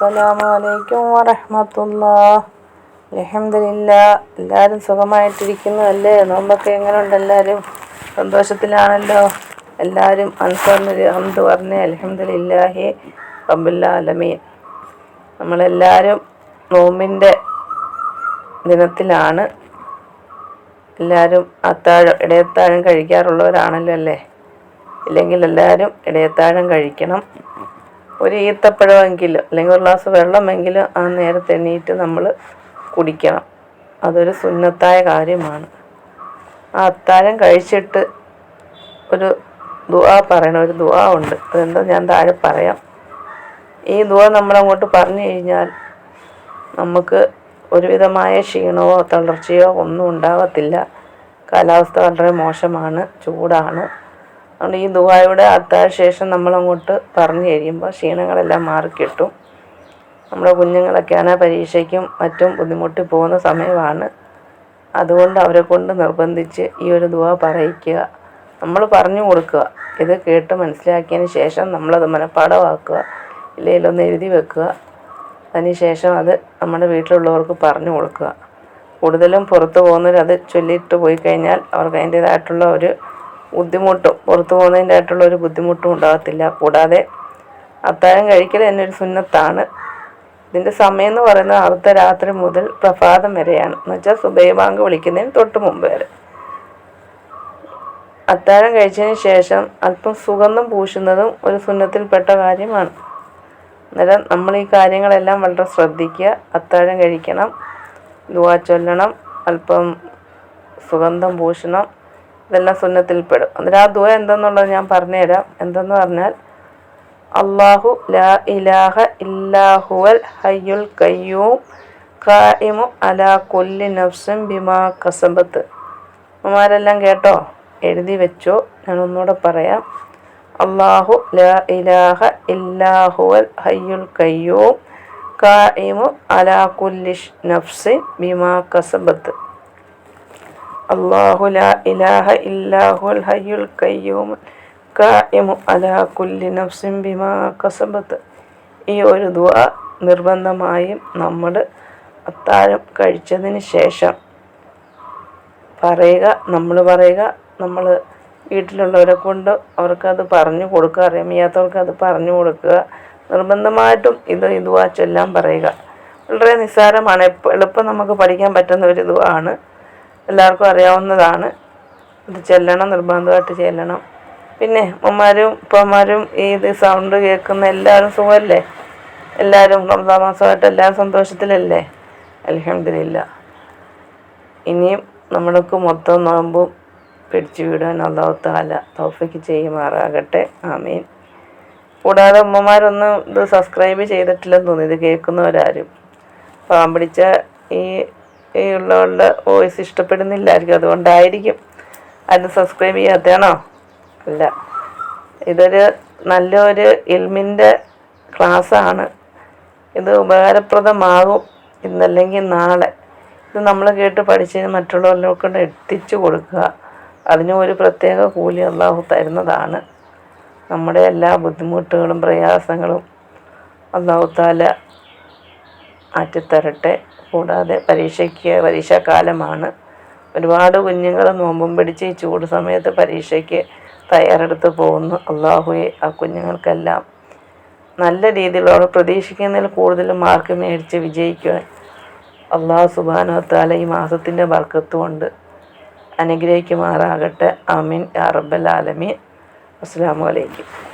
അസ്സലാമു അലൈക്കും വറഹമത്തുള്ള അലഹമില്ല എല്ലാവരും സുഖമായിട്ടിരിക്കുന്നതല്ലേ നോമ്പൊക്കെ എങ്ങനെയുണ്ട് എല്ലാവരും സന്തോഷത്തിലാണല്ലോ? എല്ലാവരും അൻസറിന് ഹംദ് പറഞ്ഞ് അലഹമില്ലാഹി റബ്ബുല്ലാലമീൻ നമ്മളെല്ലാവരും നോമ്പിന്റെ ദിനത്തിലാണ്. എല്ലാവരും അത്താഴം ഇടയത്താഴം കഴിക്കാറുള്ളവരാണല്ലോ അല്ലേ? ഇല്ലെങ്കിൽ എല്ലാവരും ഇടയത്താഴം കഴിക്കണം. ഒരു ഈത്തപ്പഴമെങ്കിലും അല്ലെങ്കിൽ ഒരു ഗ്ലാസ് വെള്ളമെങ്കിലും ആ നേരത്തെ എണീറ്റ് നമ്മൾ കുടിക്കണം. അതൊരു സുന്നത്തായ കാര്യമാണ്. ആ അത്താരം കഴിച്ചിട്ട് ഒരു ദുആ പറയണം. ഒരു ദുആ ഉണ്ട്. അതെന്താ ഞാൻ താഴെ പറയാം. ഈ ദുആ നമ്മളങ്ങോട്ട് പറഞ്ഞു കഴിഞ്ഞാൽ നമുക്ക് ഒരുവിധമായ ക്ഷീണമോ തളർച്ചയോ ഒന്നും ഉണ്ടാകത്തില്ല കാലാവസ്ഥ വളരെ മോശമാണ്. ചൂടാണ്. അതുകൊണ്ട് ഈ ദുബായുടെ അത്താഴ ശേഷം നമ്മളങ്ങോട്ട് പറഞ്ഞു കഴിയുമ്പോൾ ക്ഷീണങ്ങളെല്ലാം മാറിക്കിട്ടും. നമ്മുടെ കുഞ്ഞുങ്ങളൊക്കെയാണ് പരീക്ഷയ്ക്കും മറ്റും ബുദ്ധിമുട്ടി പോകുന്ന സമയമാണ്. അതുകൊണ്ട് അവരെ കൊണ്ട് നിർബന്ധിച്ച് ഈ ഒരു ദുവ പറയിക്കുക. നമ്മൾ പറഞ്ഞു കൊടുക്കുക. ഇത് കേട്ട് മനസ്സിലാക്കിയതിന് ശേഷം നമ്മളത് മനഃപ്പാടമാക്കുക ഇല്ലെങ്കിൽ ഒന്ന് എഴുതി വെക്കുക. അതിനുശേഷം അത് നമ്മുടെ വീട്ടിലുള്ളവർക്ക് പറഞ്ഞു കൊടുക്കുക. കൂടുതലും പുറത്തു പോകുന്നവർ അത് ചൊല്ലിയിട്ട് പോയി കഴിഞ്ഞാൽ അവർക്ക് അതിന്റേതായിട്ടുള്ള ഒരു ബുദ്ധിമുട്ടും. പുറത്തു പോകുന്നതിന്റെ ആയിട്ടുള്ള ഒരു ബുദ്ധിമുട്ടും ഉണ്ടാകത്തില്ല. കൂടാതെ അത്താഴം കഴിക്കൽ തന്നെ ഒരു സുന്നത്താണ്. ഇതിന്റെ സമയം എന്ന് പറയുന്നത് അടുത്ത രാത്രി മുതൽ പ്രഭാതം വരെയാണ്. എന്ന് വെച്ചാൽ സുബൈ ബാങ്ക് വിളിക്കുന്നതിന് തൊട്ട് മുമ്പ് വരെ. അത്താഴം കഴിച്ചതിന് ശേഷം അല്പം സുഗന്ധം പൂശുന്നതും ഒരു സുന്നത്തിൽപ്പെട്ട കാര്യമാണ്. അന്നേരം നമ്മൾ ഈ കാര്യങ്ങളെല്ലാം വളരെ ശ്രദ്ധിക്കുക. അത്താഴം കഴിക്കണം ദുവാ ചൊല്ലണം അല്പം സുഗന്ധം പൂശണം ഇതെല്ലാം സുന്നത്തിൽപ്പെടും. അന്നേരം ആ ദുവ എന്തെന്നുള്ളത് ഞാൻ പറഞ്ഞുതരാം. എന്തെന്ന് പറഞ്ഞാൽ അള്ളാഹു ലാ ഇലാഹ ഇല്ലാഹുവൽ ഹയ്യുൽ കയ്യൂം കായിമു അലാ കൊല്ലി നഫ്സും ബിമാ കസബത്ത്. അമ്മമാരെല്ലാം കേട്ടോ? എഴുതി വെച്ചോ. ഞാൻ ഒന്നുകൂടെ പറയാം. അള്ളാഹു ലാ ഇലാഹ ഇല്ലാഹുവൽ ഹയ്യുൽ കയ്യൂം കായിമു അലാ കുല്ലി നഫ്സിൻ ബിമാ കസബത്ത്. അള്ളാഹു ലാ ഇലാഹ ഇല്ലാഹുൽ ഹയ്യുൽ കയ്യൂം കായിമു അലാ കുല്ലി നഫ്സിൻ ബിമാ കസബത്ത്. ഈ ഒരു ദുവ നിർബന്ധമായും നമ്മൾ അത്താഴം കഴിച്ചതിന് ശേഷം പറയുക നമ്മൾ പറയുക നമ്മൾ വീട്ടിലുള്ളവരെ കൊണ്ട് അവർക്കത് പറഞ്ഞു കൊടുക്കുക അറിയാമയ്യാത്തവർക്ക് അത് പറഞ്ഞു കൊടുക്കുക. നിർബന്ധമായിട്ടും ഇത് ഇതുവാ ചൊല്ലാൻ പറയുക. വളരെ നിസ്സാരമാണ്. എളുപ്പം നമുക്ക് പഠിക്കാൻ പറ്റുന്ന ഒരു ഇതുവാണ് എല്ലാവർക്കും അറിയാവുന്നതാണ്. ഇത് ചെല്ലണം നിർബന്ധമായിട്ട് ചെല്ലണം. പിന്നെ ഉമ്മമാരും ഉപ്പമാരും ഈ ഇത് സൗണ്ട് കേൾക്കുന്ന എല്ലാവരും സുഖമല്ലേ? എല്ലാവരും റംസാ മാസമായിട്ട് എല്ലാവരും സന്തോഷത്തിലല്ലേ? അലഹമില്ല ഇനിയും നമ്മൾക്ക് മൊത്തം നോമ്പും പിടിച്ചു വിടാൻ അള്ളാഹു താല തോഫയ്ക്ക് ചെയ്യുമാറാകട്ടെ. ആമീൻ. കൂടാതെ ഉമ്മമാരൊന്നും ഇത് സബ്സ്ക്രൈബ് ചെയ്തിട്ടില്ലെന്ന് തോന്നുന്നു. ഇത് കേൾക്കുന്നവരാരും. പാമ്പിടിച്ച ഈ ഈ ഉള്ളവരുടെ വോയിസ് ഇഷ്ടപ്പെടുന്നില്ലായിരിക്കും. അതുകൊണ്ടായിരിക്കും ആരും സബ്സ്ക്രൈബ് ചെയ്യാത്തതാണോ അല്ല. ഇതൊരു നല്ലൊരു ഇൽമിന്റെ ക്ലാസ്സാണ് ഇത് ഉപകാരപ്രദമാകും ഇന്നല്ലെങ്കിൽ നാളെ. ഇത് നമ്മൾ കേട്ട് പഠിച്ച് മറ്റുള്ളവരിലേക്ക് എത്തിച്ചു കൊടുക്കുക. അതിനും ഒരു പ്രത്യേക കൂലി അള്ളാഹു തരുന്നതാണ്. നമ്മുടെ എല്ലാ ബുദ്ധിമുട്ടുകളും പ്രയാസങ്ങളും അള്ളാഹു താല ആറ്റിത്തരട്ടെ കൂടാതെ പരീക്ഷയ്ക്ക് പരീക്ഷാക്കാലമാണ് ഒരുപാട് കുഞ്ഞുങ്ങൾ നോമ്പും പിടിച്ച് ഈ ചൂട് സമയത്ത് പരീക്ഷയ്ക്ക് തയ്യാറെടുത്ത് പോകുന്നു. അള്ളാഹുയെ ആ കുഞ്ഞുങ്ങൾക്കെല്ലാം നല്ല രീതിയിലുള്ള പ്രതീക്ഷിക്കുന്നതിൽ കൂടുതൽ മാർക്ക് മേടിച്ച് വിജയിക്കുവാൻ അള്ളാഹു സുബാനത്താല ഈ മാസത്തിന്റെ വർക്കത്തുകൊണ്ട് അനുഗ്രഹിക്കുമാറാകട്ടെ. അമീൻ അറബൽ ആലമീൻ. അസ്സാം വലൈക്കും